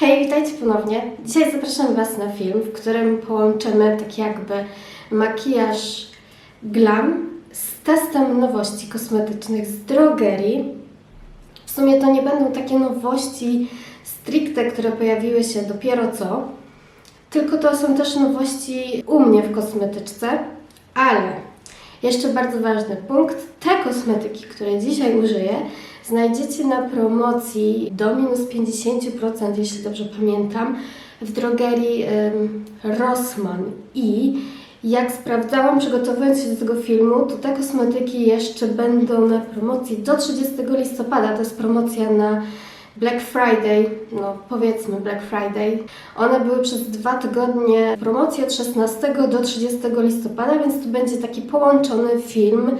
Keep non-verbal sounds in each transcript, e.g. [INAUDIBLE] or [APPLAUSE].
Hej, witajcie ponownie. Dzisiaj zapraszam Was na film, w którym połączymy tak jakby makijaż glam z testem nowości kosmetycznych z drogerii. W sumie to nie będą takie nowości stricte, które pojawiły się dopiero co, tylko to są też nowości u mnie w kosmetyczce, ale jeszcze bardzo ważny punkt, te kosmetyki, które dzisiaj użyję, znajdziecie na promocji do minus 50%, jeśli dobrze pamiętam, w drogerii Rossmann. I jak sprawdzałam, przygotowując się do tego filmu, to te kosmetyki jeszcze będą na promocji do 30 listopada. To jest promocja na Black Friday, no powiedzmy Black Friday. One były przez dwa tygodnie promocji od 16 do 30 listopada, więc to będzie taki połączony film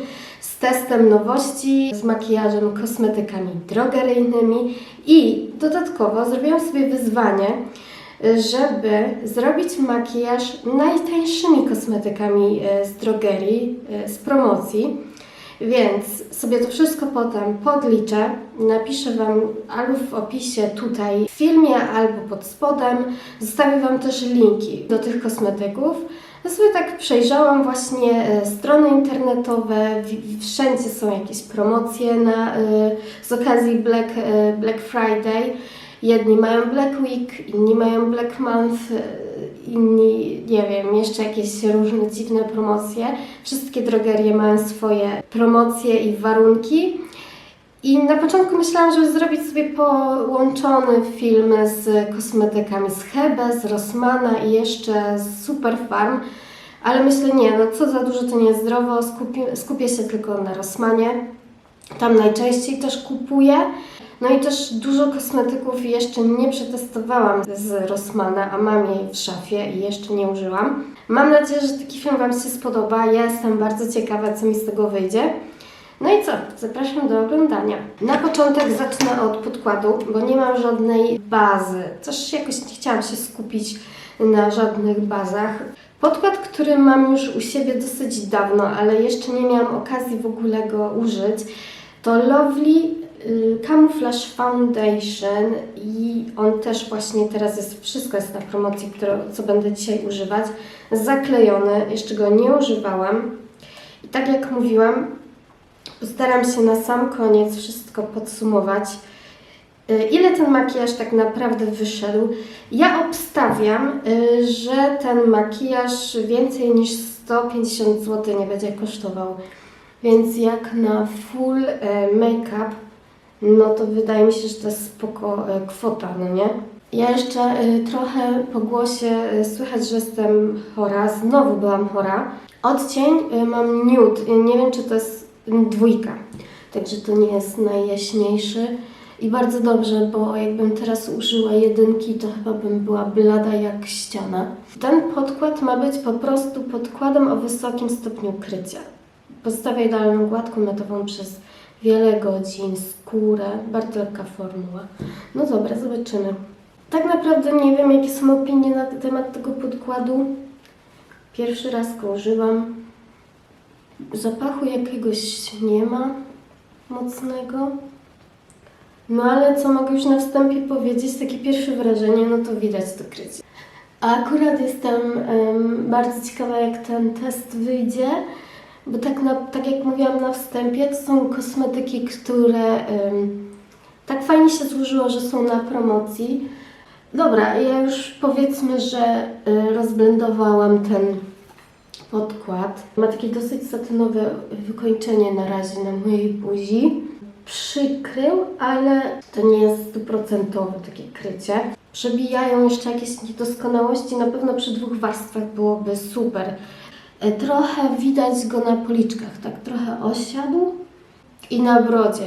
z testem nowości, z makijażem, kosmetykami drogeryjnymi i dodatkowo zrobiłam sobie wyzwanie, żeby zrobić makijaż najtańszymi kosmetykami e, z drogerii, e, z promocji. Więc sobie to wszystko potem podliczę, napiszę Wam albo w opisie tutaj w filmie, albo pod spodem. Zostawię Wam też linki do tych kosmetyków. Ja sobie tak przejrzałam właśnie e, strony internetowe, wszędzie są jakieś promocje na, e, z okazji Black, e, Black Friday. Jedni mają Black Week, inni mają Black Month, inni, nie wiem, jeszcze jakieś różne dziwne promocje. Wszystkie drogerie mają swoje promocje i warunki. I na początku myślałam, żeby zrobić sobie połączony film z kosmetykami z Hebe, z Rossmana i jeszcze z Superfarm, ale myślę, nie, no co za dużo to niezdrowo, skupi, skupię się tylko na Rossmanie. Tam najczęściej też kupuję. No i też dużo kosmetyków jeszcze nie przetestowałam z Rossmana, a mam jej w szafie i jeszcze nie użyłam. Mam nadzieję, że taki film Wam się spodoba. Ja jestem bardzo ciekawa, co mi z tego wyjdzie. No i co? Zapraszam do oglądania. Na początek zacznę od podkładu, bo nie mam żadnej bazy. Też jakoś nie chciałam się skupić na żadnych bazach. Podkład, który mam już u siebie dosyć dawno, ale jeszcze nie miałam okazji w ogóle go użyć, to Lovely y, Camouflage Foundation i on też właśnie teraz jest, wszystko jest na promocji, które, co będę dzisiaj używać. Zaklejony, jeszcze go nie używałam. I tak jak mówiłam, Postaram się na sam koniec wszystko podsumować. Y, Ile ten makijaż tak naprawdę wyszedł? Ja obstawiam, y, że ten makijaż więcej niż 150 zł nie będzie kosztował. Więc jak na full y, make-up, no to wydaje mi się, że to jest spoko kwota, no nie? Ja jeszcze trochę po głosie słychać, że jestem chora. Znowu byłam chora. Odcień mam nude. Nie wiem, czy to jest dwójka. Także to nie jest najjaśniejszy. I bardzo dobrze, bo jakbym teraz użyła jedynki, to chyba bym była blada jak ściana. Ten podkład ma być po prostu podkładem o wysokim stopniu krycia. Postawię idealną gładką matową przez wiele godzin, skórę, bardzo lekka formuła. No dobra, zobaczymy. Tak naprawdę nie wiem, jakie są opinie na temat tego podkładu. Pierwszy raz go używam. Zapachu jakiegoś nie ma mocnego. No ale co mogę już na wstępie powiedzieć, takie pierwsze wrażenie, no to widać to krycie. A akurat jestem em, bardzo ciekawa, jak ten test wyjdzie, bo tak, na, tak jak mówiłam na wstępie, to są kosmetyki, które em, tak fajnie się złożyło, że są na promocji. Dobra, ja już powiedzmy, że y, rozblendowałam ten podkład. Ma takie dosyć satynowe wykończenie na razie na mojej buzi. Przykrył, ale to nie jest stuprocentowe takie krycie. Przebijają jeszcze jakieś niedoskonałości. Na pewno przy dwóch warstwach byłoby super. E, Trochę widać go na policzkach, tak trochę osiadł i na brodzie.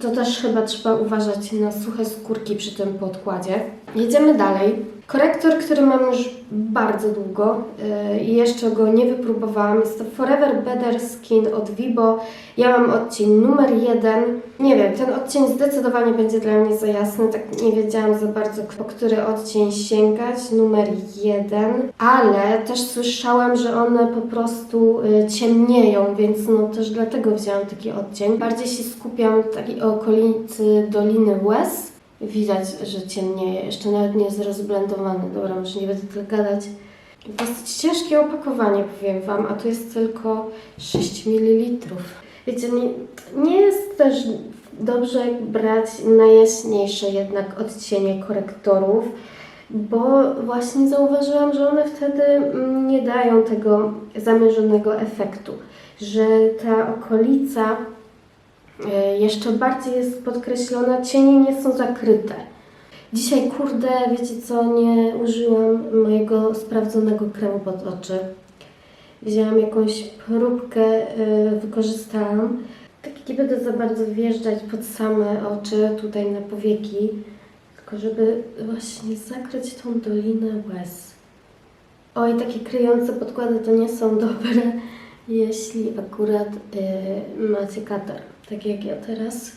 To też chyba trzeba uważać na suche skórki przy tym podkładzie. Jedziemy dalej. Korektor, który mam już bardzo długo yy, i jeszcze go nie wypróbowałam, jest to Forever Better Skin od Vibo. Ja mam odcień numer jeden. Nie wiem, ten odcień zdecydowanie będzie dla mnie za jasny, tak nie wiedziałam za bardzo, po który odcień sięgać. Numer jeden, ale też słyszałam, że one po prostu y, ciemnieją, więc no też dlatego wzięłam taki odcień. Bardziej się skupiam w takiej okolicy Doliny Łez. Widać, że ciemnieje. Jeszcze nawet nie jest rozblendowany. Dobra, może nie będę tyle gadać. Dosyć ciężkie opakowanie, powiem Wam, a tu jest tylko 6 ml. Wiecie, nie, nie jest też dobrze brać najjaśniejsze jednak odcienie korektorów, bo właśnie zauważyłam, że one wtedy mm, nie dają tego zamierzonego efektu, że ta okolica jeszcze bardziej jest podkreślona, cienie nie są zakryte. Dzisiaj, kurde, wiecie co, nie użyłam mojego sprawdzonego kremu pod oczy. Wzięłam jakąś próbkę, y, wykorzystałam. Tak nie będę za bardzo wjeżdżać pod same oczy, tutaj na powieki, tylko żeby właśnie zakryć tą dolinę łez. Oj, takie kryjące podkłady to nie są dobre, [LAUGHS] jeśli akurat y, macie katar, tak jak ja teraz.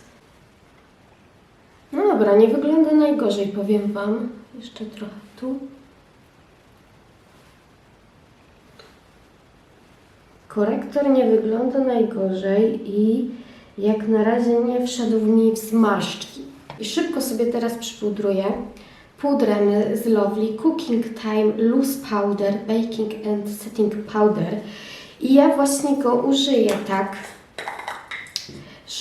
No dobra, nie wygląda najgorzej, powiem Wam. Jeszcze trochę tu. Korektor nie wygląda najgorzej i jak na razie nie wszedł mi w zmarszczki. I szybko sobie teraz przypudruję pudrem z Lovely Cooking Time Loose Powder Baking and Setting Powder. I ja właśnie go użyję tak,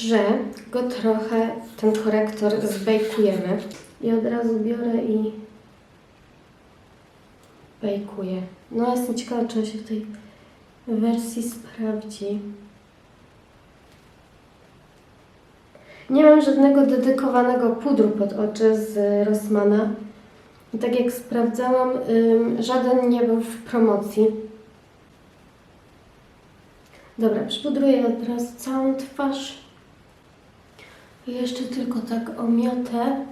że go trochę, ten korektor zbejkujemy. I od razu biorę i bejkuję. No jestem ciekawa, czy on się w tej wersji sprawdzi. Nie mam żadnego dedykowanego pudru pod oczy z Rossmana. Tak jak sprawdzałam, żaden nie był w promocji. Dobra, przypudruję od razu całą twarz. Jeszcze tylko tak omiotę.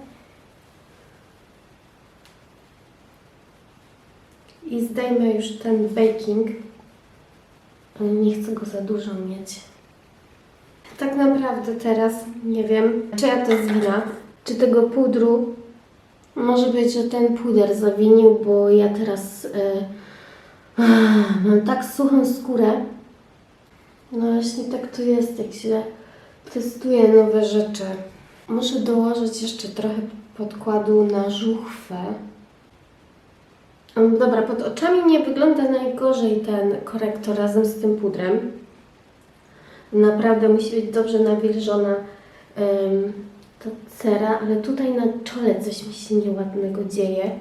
I zdejmę już ten baking. Nie chcę go za dużo mieć. Tak naprawdę teraz nie wiem, czyja to jest wina. Czy tego pudru. Może być, że ten puder zawinił, bo ja teraz e, mam tak suchą skórę. No właśnie tak to jest, jak się testuję nowe rzeczy. Muszę dołożyć jeszcze trochę podkładu na żuchwę. Dobra, pod oczami nie wygląda najgorzej ten korektor razem z tym pudrem. Naprawdę musi być dobrze nawilżona um, ta cera, ale tutaj na czole coś mi się nieładnego dzieje.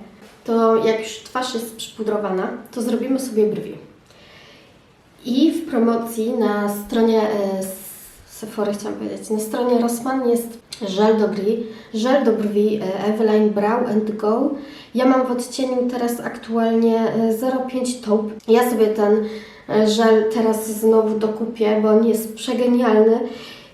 To jak już twarz jest przypudrowana, to zrobimy sobie brwi. I w promocji na stronie e, Sephora chciałam powiedzieć, na stronie Rossmann jest żel do brwi, żel do brwi e, Eveline Brow and Go. Ja mam w odcieniu teraz aktualnie e, 05 taupe. Ja sobie ten e, żel teraz znowu dokupię, bo on jest przegenialny.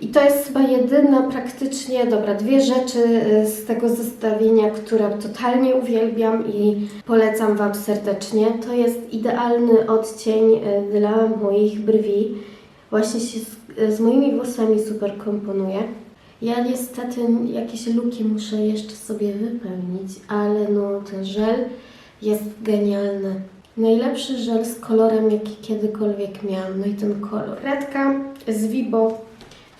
I to jest chyba jedyna praktycznie, dobra, dwie rzeczy e, z tego zestawienia, które totalnie uwielbiam i polecam Wam serdecznie. To jest idealny odcień e, dla moich brwi. Właśnie się z, e, z moimi włosami super komponuje. Ja niestety jakieś luki muszę jeszcze sobie wypełnić, ale no ten żel jest genialny. Najlepszy żel z kolorem, jaki kiedykolwiek miałam. No i ten kolor. Kredka z Vibo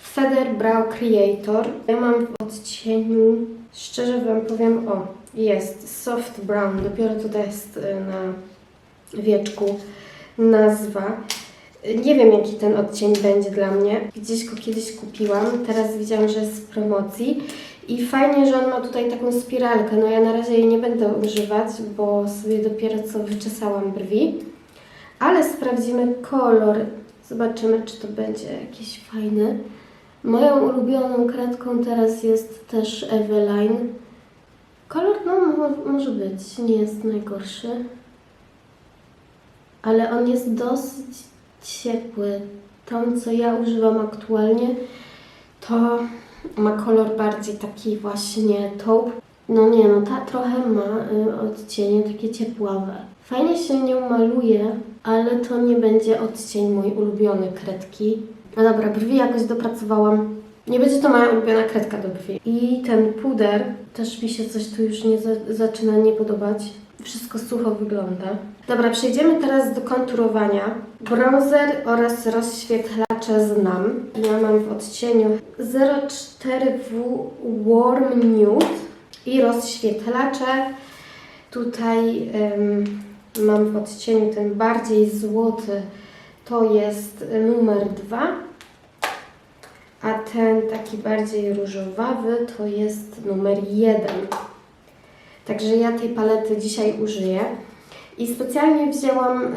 Feather Brow Creator. Ja mam w odcieniu, szczerze Wam powiem, o, jest Soft Brown. Dopiero tutaj jest y, na wieczku nazwa. Nie wiem, jaki ten odcień będzie dla mnie. Gdzieś go kiedyś kupiłam, teraz widziałam, że jest w promocji. I fajnie, że on ma tutaj taką spiralkę. No ja na razie jej nie będę używać, bo sobie dopiero co wyczesałam brwi. Ale sprawdzimy kolor. Zobaczymy, czy to będzie jakiś fajny. Moją ulubioną kredką teraz jest też Eveline. Kolor, no mo- może być, nie jest najgorszy. Ale on jest dosyć ciepły. Tą, co ja używam aktualnie, to ma kolor bardziej taki właśnie taupe. No nie, no ta trochę ma y, odcienie takie ciepławe. Fajnie się nią maluje, ale to nie będzie odcień mój ulubiony kredki. No dobra, brwi jakoś dopracowałam. Nie będzie to moja ulubiona kredka do brwi. I ten puder, też mi się coś tu już nie za, zaczyna nie podobać. Wszystko sucho wygląda. Dobra, przejdziemy teraz do konturowania. Bronzer oraz rozświetlacze znam. Ja mam w odcieniu 04W Warm Nude. i rozświetlacze. Tutaj em, mam w odcieniu ten bardziej złoty, to jest numer 2, a ten taki bardziej różowawy to jest numer 1. Także ja tej palety dzisiaj użyję. I specjalnie wzięłam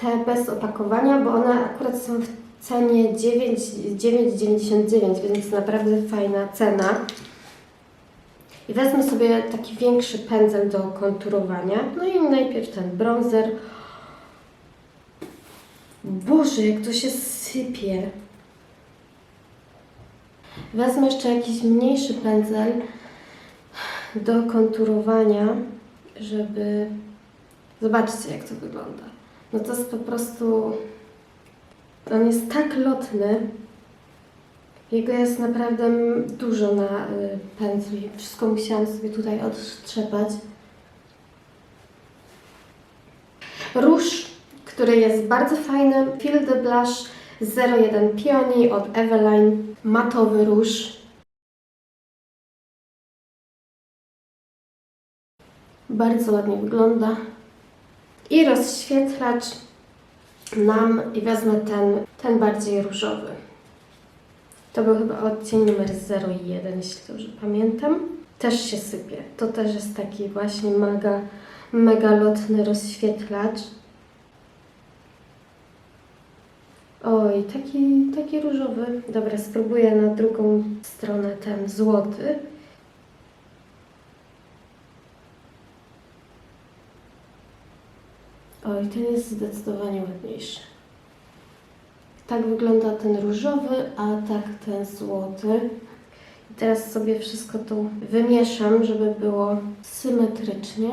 te bez opakowania, bo one akurat są w cenie 9 9,99, więc naprawdę fajna cena. I wezmę sobie taki większy pędzel do konturowania. No i najpierw ten bronzer. Boże, jak to się sypie. Wezmę jeszcze jakiś mniejszy pędzel do konturowania, żeby... Zobaczcie, jak to wygląda. No to jest po prostu... On jest tak lotny. Jego jest naprawdę dużo na y, pędzlu. i Wszystko musiałam sobie tutaj odtrzepać. Róż, który jest bardzo fajny. Fil de Blush 01 Peony od Eveline. Matowy róż. Bardzo ładnie wygląda. I rozświetlacz nam i wezmę ten, ten bardziej różowy. To był chyba odcień numer 01, jeśli dobrze pamiętam. Też się sypie. To też jest taki właśnie mega, mega lotny rozświetlacz. Oj, taki, taki różowy. Dobra, spróbuję na drugą stronę ten złoty. Oj, ten jest zdecydowanie ładniejszy. Tak wygląda ten różowy, a tak ten złoty. I teraz sobie wszystko tu wymieszam, żeby było symetrycznie.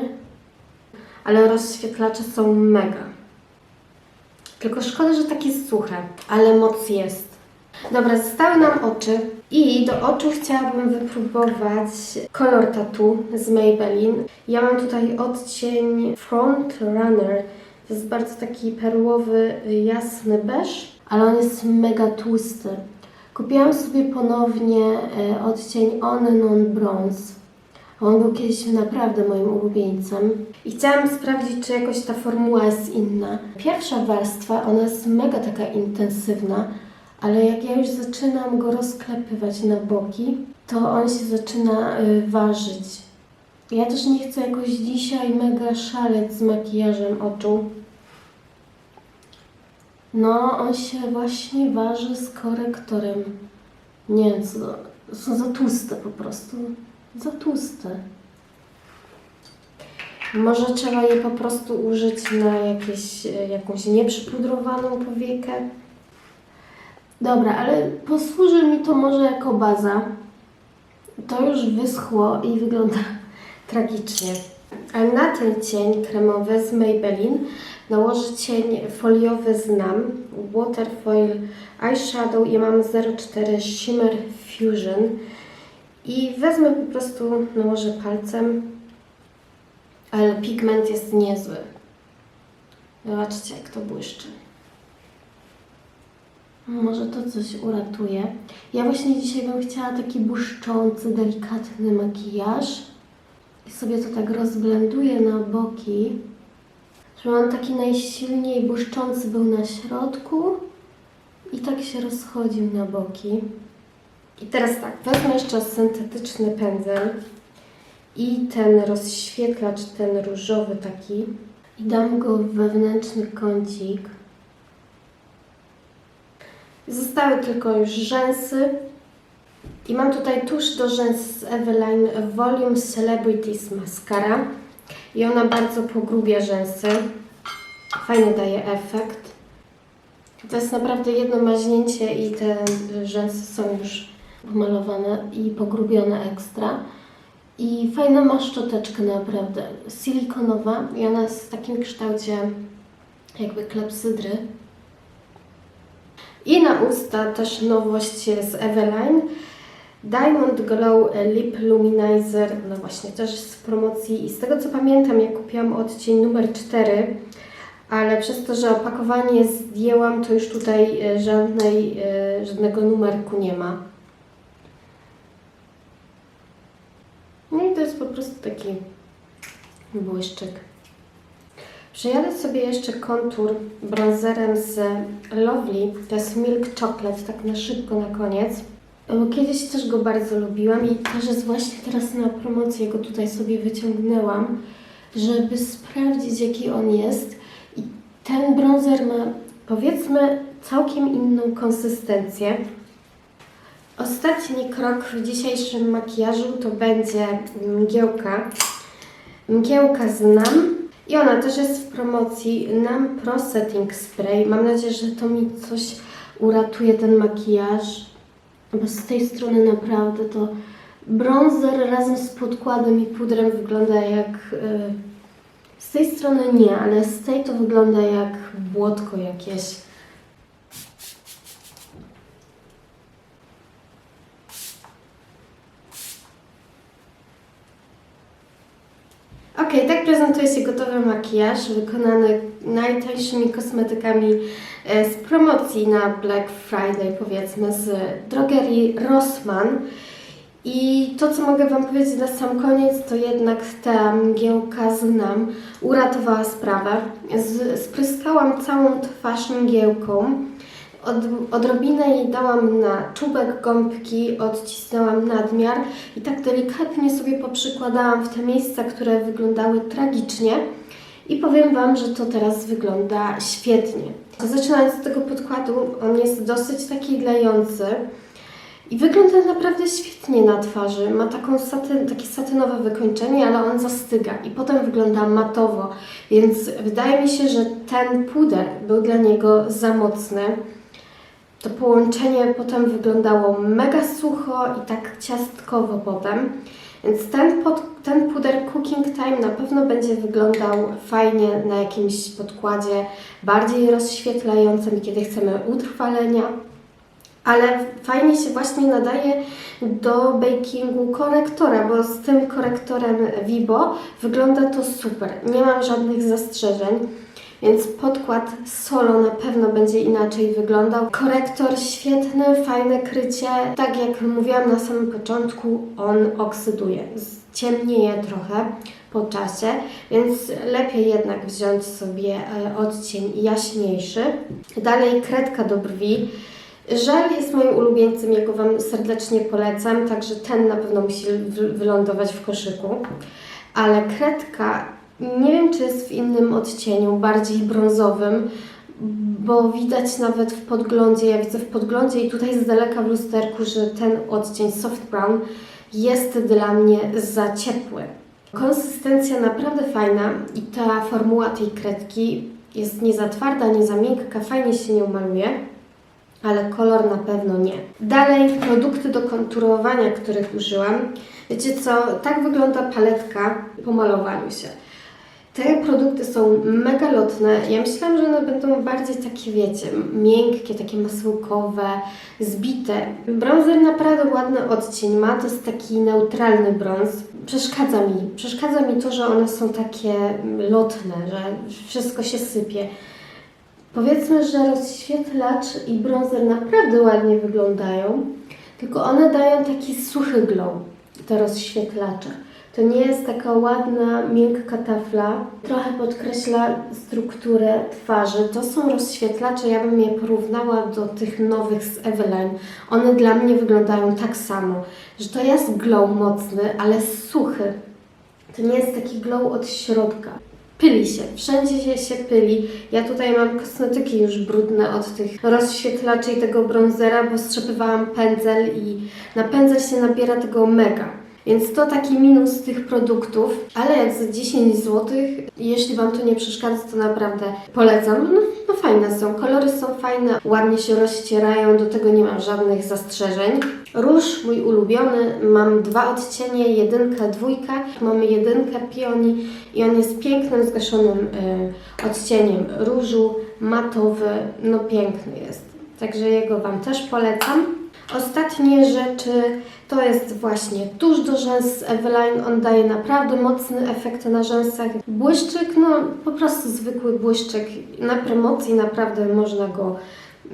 Ale rozświetlacze są mega. Tylko szkoda, że takie suche, ale moc jest. Dobra, zostały nam oczy i do oczu chciałabym wypróbować kolor tattoo z Maybelline. Ja mam tutaj odcień Front Runner. To jest bardzo taki perłowy, jasny beż, ale on jest mega tłusty. Kupiłam sobie ponownie e, odcień On Non Bronze. On był kiedyś naprawdę moim ulubieńcem. I chciałam sprawdzić, czy jakoś ta formuła jest inna. Pierwsza warstwa, ona jest mega taka intensywna, ale jak ja już zaczynam go rozklepywać na boki, to on się zaczyna y, ważyć. Ja też nie chcę jakoś dzisiaj mega szaleć z makijażem oczu. No, on się właśnie waży z korektorem. Nie wiem, co, są za tłuste po prostu. Za tłuste. Może trzeba je po prostu użyć na jakieś, jakąś nieprzypudrowaną powiekę. Dobra, ale posłuży mi to może jako baza. To już wyschło i wygląda [LAUGHS] tragicznie. A na ten cień kremowy z Maybelline nałożę cień foliowy z NAM Waterfoil Eyeshadow i mam 04 Shimmer Fusion. I wezmę po prostu, nałożę palcem, ale pigment jest niezły. Zobaczcie, jak to błyszczy. Może to coś uratuje. Ja właśnie dzisiaj bym chciała taki błyszczący, delikatny makijaż. I sobie to tak rozblenduję na boki, żeby on taki najsilniej błyszczący był na środku i tak się rozchodził na boki. I teraz tak, wezmę jeszcze syntetyczny pędzel i ten rozświetlacz, ten różowy taki i dam go w wewnętrzny kącik. Zostały tylko już rzęsy. I mam tutaj tusz do rzęs z Eveline Volume Celebrities Mascara. I ona bardzo pogrubia rzęsy. Fajny daje efekt. To jest naprawdę jedno maźnięcie i te rzęsy są już pomalowane i pogrubione ekstra. I fajna ma szczoteczkę naprawdę, silikonowa i ona jest w takim kształcie jakby klepsydry. I na usta też nowość z Eveline. Diamond Glow Lip Luminizer, no właśnie, też w promocji i z tego co pamiętam, ja kupiłam odcień numer 4, ale przez to, że opakowanie zdjęłam, to już tutaj e, żadnej, e, żadnego numerku nie ma. No i to taki błyszczyk. Przejadę sobie jeszcze kontur bronzerem z Lovely. To jest Milk Chocolate, tak na szybko na koniec. Kiedyś też go bardzo lubiłam i też jest właśnie teraz na promocję go tutaj sobie wyciągnęłam, żeby sprawdzić jaki on jest. I ten bronzer ma powiedzmy całkiem inną konsystencję. Ostatni krok w dzisiejszym makijażu to będzie mgiełka. Mgiełka z NAM i ona też jest w promocji NAM Pro Setting Spray. Mam nadzieję, że to mi coś uratuje ten makijaż, bo z tej strony naprawdę to bronzer razem z podkładem i pudrem wygląda jak... y, z tej strony nie, ale z tej to wygląda jak błotko jakieś. Ok, tak prezentuje się gotowy makijaż wykonany najtańszymi kosmetykami e, z promocji na Black Friday, powiedzmy, z drogerii Rossmann. I to, co mogę Wam powiedzieć na sam koniec, to jednak ta mgiełka z nam uratowała sprawę. Z, spryskałam całą twarz mgiełką. Od, odrobinę jej dałam na czubek gąbki, odcisnęłam nadmiar i tak delikatnie sobie poprzykładałam w te miejsca, które wyglądały tragicznie. I powiem Wam, że to teraz wygląda świetnie. Zaczynając od tego podkładu, on jest dosyć taki lejący. I wygląda naprawdę świetnie na twarzy. Ma taką satyn, takie satynowe wykończenie, ale on zastyga i potem wygląda matowo. Więc wydaje mi się, że ten puder był dla niego za mocny. To połączenie potem wyglądało mega sucho i tak ciastkowo potem. Więc ten, pod, ten puder Cooking Time na pewno będzie wyglądał fajnie na jakimś podkładzie bardziej rozświetlającym, kiedy chcemy utrwalenia ale fajnie się właśnie nadaje do bakingu korektora, bo z tym korektorem Vibo wygląda to super. Nie mam żadnych zastrzeżeń. Więc podkład solo na pewno będzie inaczej wyglądał. Korektor świetny, fajne krycie. Tak jak mówiłam na samym początku, on oksyduje. Ciemnieje trochę po czasie, więc lepiej jednak wziąć sobie e, odcień jaśniejszy. Dalej kredka do brwi. Żel jest moim ulubieńcem, ja go Wam serdecznie polecam, także ten na pewno musi wy- wylądować w koszyku. Ale kredka, nie wiem czy jest w innym odcieniu, bardziej brązowym, bo widać nawet w podglądzie, ja widzę w podglądzie i tutaj z daleka w lusterku, że ten odcień soft brown jest dla mnie za ciepły. Konsystencja naprawdę fajna i ta formuła tej kredki jest nie za twarda, nie za miękka, fajnie się nią maluje ale kolor na pewno nie. Dalej produkty do konturowania, których użyłam. Wiecie co, tak wygląda paletka po malowaniu się. Te produkty są mega lotne. Ja myślałam, że one będą bardziej takie, wiecie, miękkie, takie masełkowe, zbite. Bronzer naprawdę ładny odcień ma, to jest taki neutralny brąz. Przeszkadza mi, przeszkadza mi to, że one są takie lotne, że wszystko się sypie. Powiedzmy, że rozświetlacz i bronzer naprawdę ładnie wyglądają, tylko one dają taki suchy glow, te rozświetlacze. To nie jest taka ładna, miękka tafla, trochę podkreśla strukturę twarzy. To są rozświetlacze, ja bym je porównała do tych nowych z Eveline. One dla mnie wyglądają tak samo, że to jest glow mocny, ale suchy. To nie jest taki glow od środka. Pyli się, wszędzie się, się pyli. Ja tutaj mam kosmetyki już brudne od tych rozświetlaczy i tego bronzera, bo strzepywałam pędzel i na pędzel się nabiera tego mega. Więc to taki minus tych produktów, ale za 10 zł, jeśli Wam to nie przeszkadza, to naprawdę polecam. No, no fajne są, kolory są fajne, ładnie się rozcierają, do tego nie mam żadnych zastrzeżeń. Róż mój ulubiony, mam dwa odcienie, jedynkę, dwójkę. Mamy jedynkę pioni i on jest pięknym, zgaszonym y, odcieniem różu, matowy, no piękny jest. Także jego Wam też polecam. Ostatnie rzeczy to jest właśnie tusz do rzęs Eveline. On daje naprawdę mocny efekt na rzęsach. Błyszczyk, no po prostu zwykły błyszczyk. Na promocji naprawdę można go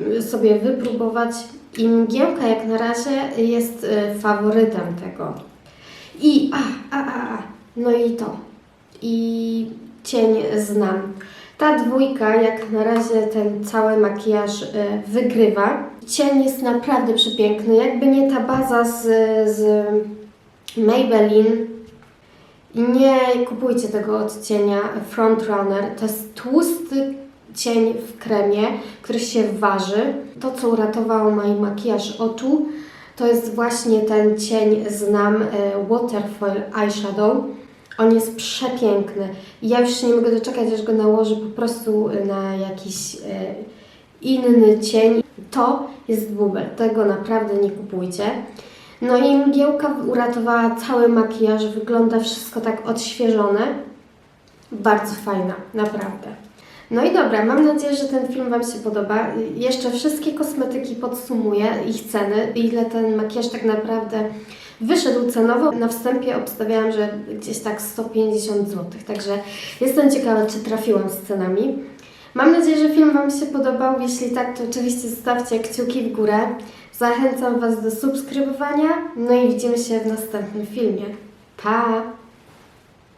y, sobie wypróbować. I mgiełka jak na razie jest y, faworytem tego. I a, a, a, a. No i to. I cień znam. Ta dwójka, jak na razie ten cały makijaż y, wygrywa. Cień jest naprawdę przepiękny. Jakby nie ta baza z, z Maybelline. Nie kupujcie tego odcienia Frontrunner. To jest tłusty cień w kremie, który się waży. To, co uratowało mój makijaż oczu, to jest właśnie ten cień Znam e, Waterfoil Eyeshadow. On jest przepiękny. Ja już nie mogę doczekać, aż go nałożę po prostu na jakiś e, inny cień. To jest bubel. Tego naprawdę nie kupujcie. No i mgiełka uratowała cały makijaż. Wygląda wszystko tak odświeżone. Bardzo fajna, naprawdę. No i dobra, mam nadzieję, że ten film Wam się podoba. Jeszcze wszystkie kosmetyki podsumuję, ich ceny, ile ten makijaż tak naprawdę wyszedł cenowo. Na wstępie obstawiałam, że gdzieś tak 150 zł, także jestem ciekawa, czy trafiłam z cenami. Mam nadzieję, że film Wam się podobał. Jeśli tak, to oczywiście zostawcie kciuki w górę. Zachęcam Was do subskrybowania. No i widzimy się w następnym filmie. Pa!